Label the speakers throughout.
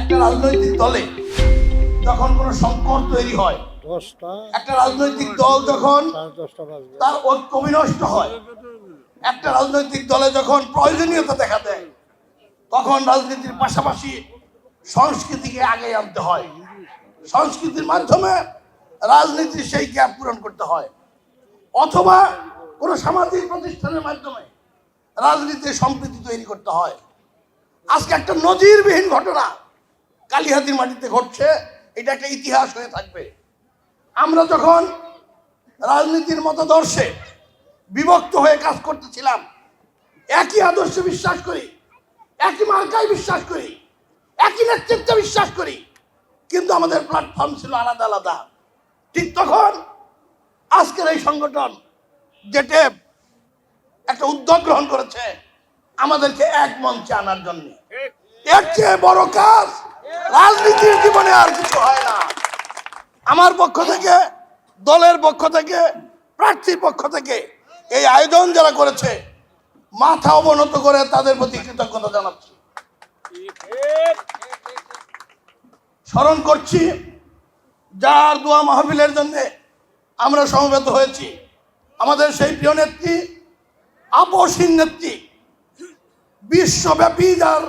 Speaker 1: একটা রাজনৈতিক দলে যখন কোনো সংকট তৈরি হয় একটা রাজনৈতিক দল যখন তার ঐক্য বিনষ্ট হয় একটা রাজনৈতিক দলে যখন প্রয়োজনীয়তা দেখা দেয় তখন রাজনীতির পাশাপাশি সংস্কৃতিকে আগে আনতে হয়। সংস্কৃতির মাধ্যমে রাজনীতির সেই গ্যাপ পূরণ করতে হয়। অথবা কোনো সামাজিক প্রতিষ্ঠানের মাধ্যমে রাজনীতির সম্প্রীতি তৈরি করতে হয়। আজকে একটা নজিরবিহীন ঘটনা কালিহাতির মাটিতে ঘটছে, এটা একটা ইতিহাস হয়ে থাকবে। আমরা যখন রাজনীতির মতাদর্শে বিভক্ত হয়ে কাজ করতেছিলাম, একই আদর্শে বিশ্বাস করি, একই মার্কায় বিশ্বাস করি, একই নেতৃত্বে বিশ্বাস করি, কিন্তু আমাদের প্ল্যাটফর্ম ছিল আলাদা আলাদা। ঠিক তখন আজকের এই সংগঠন যেটা একটা উদ্যোগ গ্রহণ করেছে আমাদেরকে এক মঞ্চে আনার জন্য। এর চেয়ে বড় কাজ রাজনীতির জীবনে আর কিছু হয় না। আমার পক্ষ থেকে, দলের পক্ষ থেকে, প্রার্থীর পক্ষ থেকে এই আয়োজন যারা করেছে, মাথা অবনত করে তাদের প্রতি কৃতজ্ঞতা জানাচ্ছি। স্মরণ করছি, যার দোয়া মাহফিলের জন্য আমরা সমবেত হয়েছি, আমাদের সেই প্রিয় নেত্রী, আপসীন নেত্রী, বিশ্বব্যাপী যার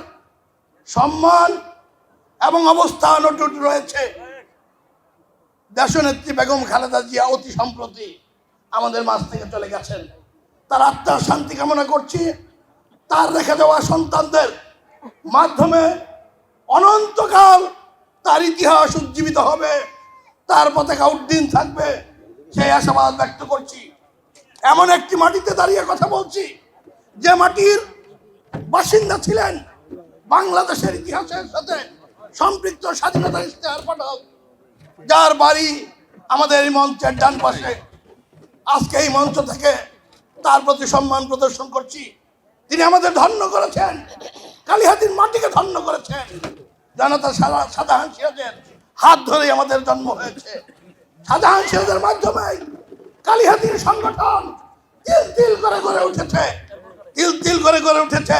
Speaker 1: সম্মান এবং অবস্থান অটুট রয়েছে। দেশনেত্রী বেগম খালেদা জিয়া অতি সম্প্রতি আমাদের মাঝ থেকে চলে গেছেন। তার আত্মার শান্তি কামনা করছি। তার রেখে যাওয়া সন্তানদের মাধ্যমে অনন্তকাল তার ইতিহাস উজ্জীবিত হবে। তার পতাকা উদ্দিন থাকবে, সেই আশাবাদ ব্যক্ত করছি। এমন একটি মাটিতে দাঁড়িয়ে কথা বলছি, যে মাটির বাসিন্দা ছিলেন বাংলাদেশের ইতিহাসের সাথে সম্পৃক্ত স্বাধীনতা ইশতেহার পাঠক যার বাড়ি আমাদের এই মঞ্চের ডান পাশে। আজকে এই মঞ্চ থেকে তার প্রতি সম্মান প্রদর্শন করছি। তিনি আমাদের ধন্য করেছেন। কালীহাতির মাটিকে ধন্য করেছেন। জনতা সাধারণ সিরাজের হাত ধরেই আমাদের জন্ম হয়েছে। সাধারণ সিরাজের মাধ্যমে কালীহাতির সংগঠন তিল তিল করে গড়ে উঠেছে। তিল তিল করে গড়ে উঠেছে।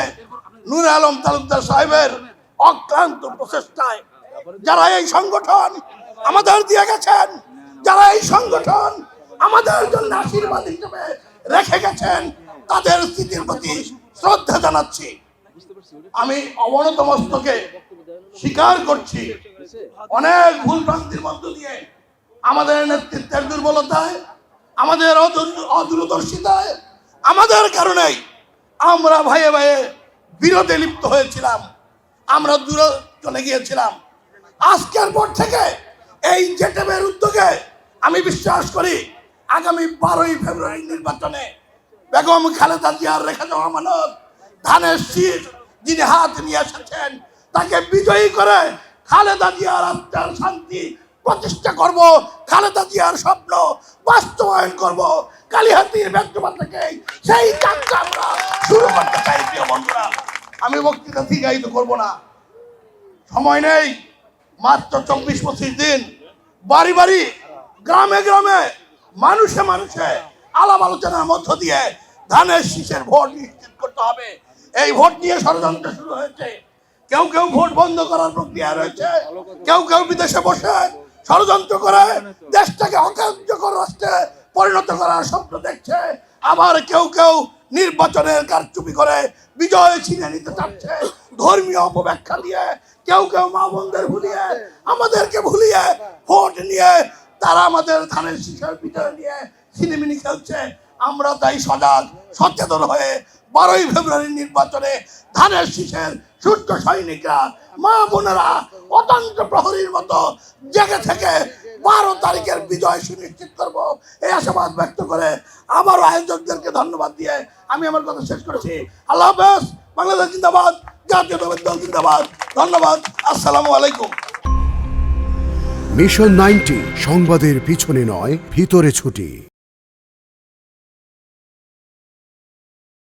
Speaker 1: নূর আলম তালুকদার সাহেবের অক্লান্ত প্রচেষ্টায় যারা এই সংগঠন আমাদের দিয়ে গেছেন, যারা এই সংগঠন আমাদের জন্য আশীর্বাদ হিসেবে রেখে গেছেন, তাদের স্থিতির প্রতি শ্রদ্ধা জানাচ্ছি। আমি অবনত মস্তকে স্বীকার করছি। অনেক ভুল ভ্রান্তির মধ্য দিয়ে আমাদের নেতৃত্বের দুর্বলতায়, আমাদের অদূর- অদূরদর্শিতায়, আমাদের কারণেই আমরা ভাইয়ে ভাইয়ে বিরোধে লিপ্ত হয়েছিলাম। আমরা দূরে চলে গিয়েছিলাম। আজকের পর থেকে এই জেটেবের উদ্যোগে আমি বিশ্বাস করি, আগামী বারোই ফেব্রুয়ারি নির্বাচনে বেগম খালেদা জিয়ার রেখা যাওয়া মানব ধানের শীষ যিনি হাত নিয়ে এসেছেন, তাকে বিজয়ী করে খালেদা জিয়ার আত্মার শান্তি প্রতিষ্ঠা করব। খালেদা জিয়ার স্বপ্ন বাস্তবায়ন করব। কালীহাতির ব্যক্তিগত থেকে সেই যাত্রা আমরা শুরু করতে চাই, প্রিয় বন্ধুরা। আমি বক্তৃতা দীর্ঘায়িত করব না। সময় নেই। মাত্র চব্বিশ পঁচিশ দিন। বাড়ি বাড়ি, গ্রামে গ্রামে, মানুষে মানুষে আলাপ আলোচনার মধ্য দিয়ে ধানের শীষের ভোট নিশ্চিত করতে হবে। এই ভোট নিয়ে ষড়যন্ত্র শুরু হয়েছে। কেউ কেউ ভোট বন্ধ করার প্রক্রিয়া রয়েছে। কেউ কেউ বিদেশে বসে ষড়যন্ত্র করে দেশটাকে অকার্যকর রাষ্ট্রে পরিণত করার স্বপ্ন দেখছে। আবার কেউ কেউ নির্বাচনের কারচুপি করে বিজয় ছিনে নিতে চাচ্ছে। ধর্মীয় অপব্যাখ্যা দিয়ে, কেউ কেউ মা বোনদের ভুলিয়ে, আমাদেরকে ভুলিয়ে, ভোট নিয়ে, তারা আমাদের ধানের শীষের বিজয় নিয়ে সিনেমিনি খেলছে। আমরা তাই সজাগ, সচেতন হয়ে বারোই ফেব্রুয়ারি নির্বাচনে ধানের শীষের সূর্য সৈনিকরা, মা বোনেরা অতন্ত্র প্রহরীর মতো জেগে থেকে বারো তারিখের বিজয় সুনিশ্চিত করব। এই আশাবাদ ব্যক্ত করে আবার আয়োজকদেরকে ধন্যবাদ দিয়ে আমি আমার কথা শেষ করেছি। আল্লাহ হাফেজ, বাংলাদেশ জিন্দাবাদ জাতীয় দল জিন্দাবাদ। ধন্যবাদ, আসসালামু আলাইকুম।
Speaker 2: মিশন নাইনটি, সংবাদের পিছনে নয়, ভিতরে ছুটি।